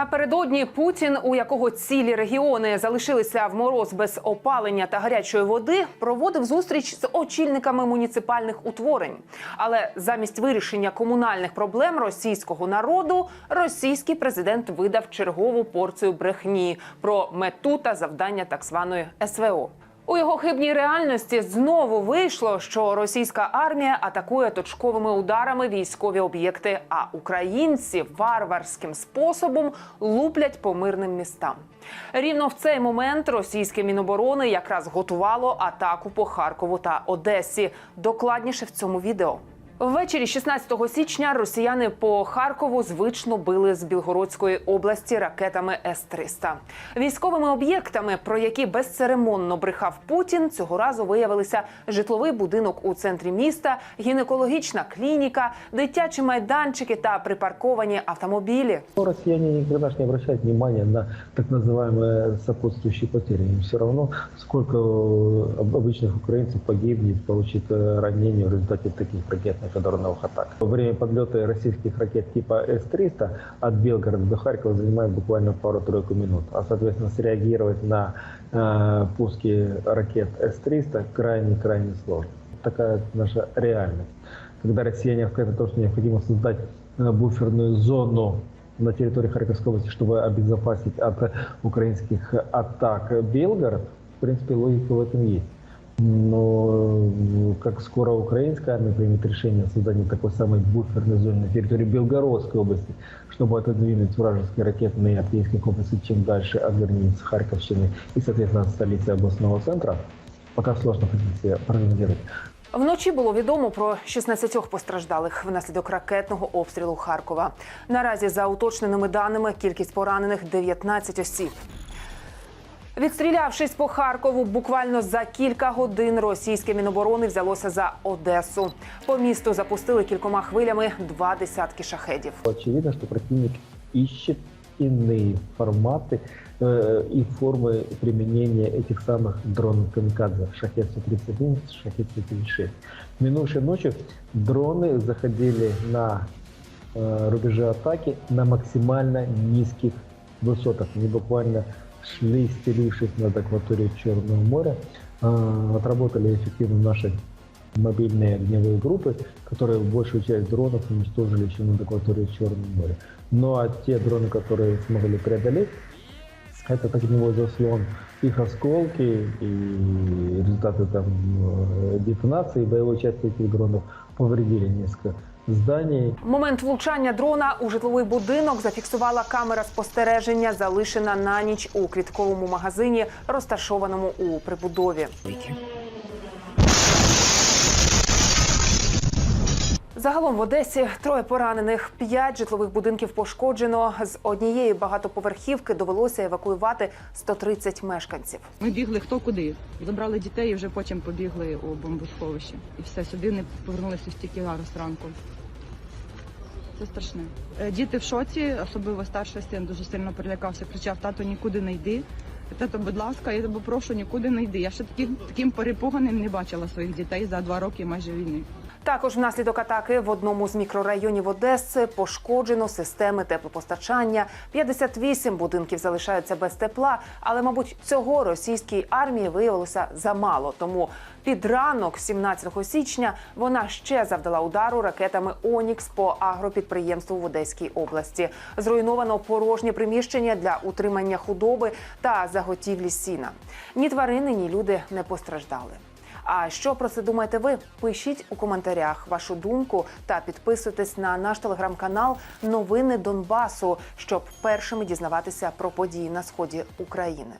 Напередодні Путін, у якого цілі регіони залишилися в мороз без опалення та гарячої води, проводив зустріч з очільниками муніципальних утворень. Але замість вирішення комунальних проблем російського народу, російський президент видав чергову порцію брехні про мету та завдання так званої СВО. У його хибній реальності знову вийшло, що російська армія атакує точковими ударами військові об'єкти, а українці варварським способом луплять по мирним містам. Рівно в цей момент російське міноборони якраз готувало атаку по Харкову та Одесі. Докладніше в цьому відео. Ввечері 16 січня росіяни по Харкову звично били з Білгородської області ракетами С-300. Військовими об'єктами, про які безцеремонно брехав Путін, цього разу виявилися житловий будинок у центрі міста, гінекологічна клініка, дитячі майданчики та припарковані автомобілі. Но россияне никогда ж не обращают внимания на так называемые сопутствующие потери. Им все равно, сколько э, об- обычных украинцев погибнет, получит э, ранения в результате таких ракетных и дронных атак. Во время подлета российских ракет типа С-300 от Белгорода до Харькова занимает буквально пару-тройку минут. А, соответственно, среагировать на э, пуски ракет С-300 крайне-крайне сложно. Такая наша реальность. Когда россияне говорят о том, что необходимо создать э, буферную зону на территории Харьковской области, чтобы обезопасить от украинских атак Белгород, в принципе, логика в этом есть. Но э, как скоро украинская армия примет решение о создании такой самой буферной зоны на территории Белгородской области, чтобы отодвинуть вражеские ракетные и артиллерийские комплексы чем дальше от границ Харьковщины и, соответственно, от столицы областного центра, пока сложно себе прогнозировать. Вночі було відомо про 16 постраждалих внаслідок ракетного обстрілу Харкова. Наразі, за уточненими даними, кількість поранених 19 осіб. Відстрілявшись по Харкову, буквально за кілька годин російське міноборони взялося за Одесу. По місту запустили кількома хвилями два десятки шахедів. Очевидно, что противник ищет иные форматы э, и формы применения этих самых дронов камикадзе. Шахет-131, Шахет-136. Минувшей ночью дроны заходили на э, рубежи атаки на максимально низких высотах. Они буквально шли, стелившись над акваторией Черного моря. Э, Отработали эффективно наши мобильные огневые группы, которые большую часть дронов уничтожили еще над акваторией Черного моря. Ну а те дроны, которые смогли преодолеть этот огневой заслон, их осколки и результаты там э, детонации боевой части этих дронов повредили несколько зданий. Момент влучання дрона у житловий будинок зафіксувала камера спостереження, залишена на ніч у квітковому магазині, розташованому у прибудові. Загалом в Одесі троє поранених, п'ять житлових будинків пошкоджено. З однієї багатоповерхівки довелося евакуювати 130 мешканців. Ми бігли хто куди. Забрали дітей і вже потім побігли у бомбосховище. І все, сюди не повернулися стільки зараз ранку. Це страшне. Е, Діти в шоці, особливо старший син дуже сильно перелякався, кричав: тато, нікуди не йди. Тато, будь ласка, я тебе прошу, нікуди не йди. Я ще таким, таким перепуганим не бачила своїх дітей за два роки майже війни. Також внаслідок атаки в одному з мікрорайонів Одеси пошкоджено системи теплопостачання. 58 будинків залишаються без тепла, але, мабуть, цього російській армії виявилося замало. Тому під ранок, 17 січня, вона ще завдала удару ракетами Онікс по агропідприємству в Одеській області. Зруйновано порожнє приміщення для утримання худоби та заготівлі сіна. Ні тварини, ні люди не постраждали. А що про це думаєте ви? Пишіть у коментарях вашу думку та підписуйтесь на наш телеграм-канал Новини Донбасу, щоб першими дізнаватися про події на сході України.